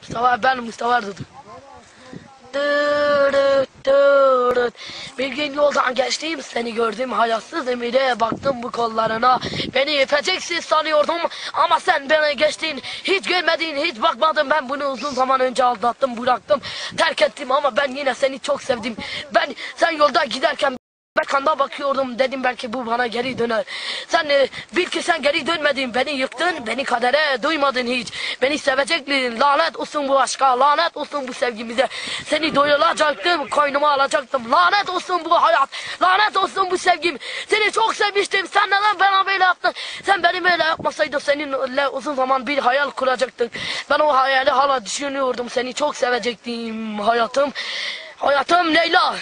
Mustafa ben Mustafa dırıt. Bir gün yoldan geçtim seni gördüm hayatsız emire baktım bu kollarına. Beni öpeceksin sanıyordum ama sen beni geçtin. Hiç görmedin hiç bakmadın. Ben bunu uzun zaman önce aldattım bıraktım terk ettim ama ben yine seni çok sevdim. Ben sen yolda giderken Bekanda bakıyordum dedim belki bu bana geri döner. Sen e, bil ki sen geri dönmedin beni yıktın beni kadere duymadın hiç. Beni sevecektin lanet olsun bu aşka lanet olsun bu sevgimize. Seni doyuracaktım koynuma alacaktım lanet olsun bu hayat lanet olsun bu sevgim. Seni çok sevmiştim sen neden bana böyle yaptın. Sen beni böyle yapmasaydın seninle uzun zaman bir hayal kuracaktık. Ben o hayali hala düşünüyordum seni çok sevecektim hayatım. Hayatım Leyla.